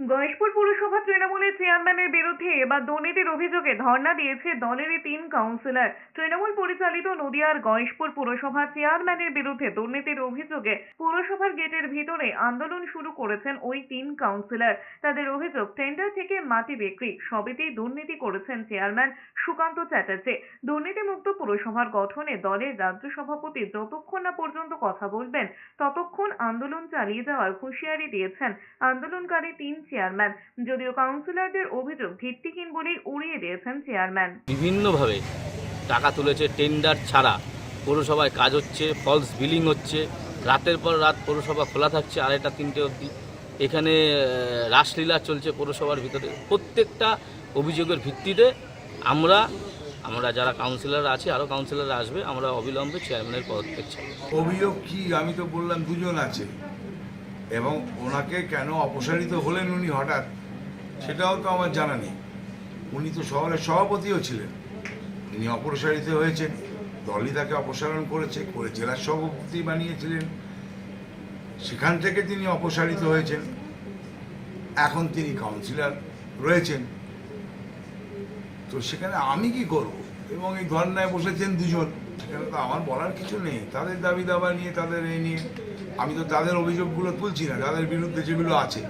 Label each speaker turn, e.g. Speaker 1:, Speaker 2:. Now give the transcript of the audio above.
Speaker 1: গয়েশপুর পুরসভা তৃণমূলের চেয়ারম্যানের বিরুদ্ধে এবার দুর্নীতির অভিযোগে ধর্ণা দিয়েছে দলেরই তিন কাউন্সিলর তৃণমূল পরিচালিত নদিয়ার গয়েশপুর পুরসভা চেয়ারম্যানের বিরুদ্ধে দুর্নীতির অভিযোগে পুরসভার গেটের ভিতরে আন্দোলন শুরু করেছেন ওই তিন কাউন্সিলর তাদের অভিযোগ টেন্ডার থেকে মাটি বিক্রি, সবেতেই দুর্নীতি করেছেন চেয়ারম্যান সুকান্ত চ্যাটার্জি। দুর্নীতিমুক্ত পুরসভার গঠনে দলের রাজ্য সভাপতি যতক্ষণ না পর্যন্ত কথা বলবেন, ততক্ষণ আন্দোলন চালিয়ে যাওয়ার হুঁশিয়ারি দিয়েছেন আন্দোলনকারী তিন চেয়ারম্যান। যদিও কাউন্সিলরদের অভিযোগ ভিত্তিহীন বলেই উড়িয়ে দিয়েছেন চেয়ারম্যান।
Speaker 2: বিভিন্নভাবে টাকা তুলেছে টেন্ডার ছাড়া। পৌরসভায় কাজ হচ্ছে ফলস বিলিং হচ্ছে রাতের পর রাত পৌরসভা খোলা থাকছে আড়াইটা তিনটে অবধি। এখানে রাসলীলা চলছে পৌরসভার ভিতরে। প্রত্যেকটা অভিযোগের ভিত্তিতে আমরা আমরা যারা কাউন্সিলর আছে আরও কাউন্সিলর আসবে আমরা অবিলম্বে চেয়ারম্যানের পদক্ষেপ চাই।
Speaker 3: অভিযোগ কি? আমি তো বললাম দুজন আছে। এবং ওনাকে কেন অপসারিত হলেন উনি হঠাৎ, সেটাও তো আমার জানা নেই। উনি তো শহরের সভাপতিও ছিলেন। তিনি অপসারিত হয়েছেন, দলই তাকে অপসারণ করেছে, করে জেলার সভাপতি বানিয়েছিলেন। সেখান থেকে তিনি অপসারিত হয়েছেন। এখন তিনি কাউন্সিলর রয়েছেন। তো সেখানে আমি কি করব? এবং এই ধর্নায় বসেছেন দুজন, সেখানে তো আমার বলার কিছু নেই। তাদের দাবি দাবা নিয়ে, তাদের এই নিয়ে। আমি তো তাদের অভিযোগগুলো তুলছি না তাদের বিরুদ্ধে যেগুলো আছে।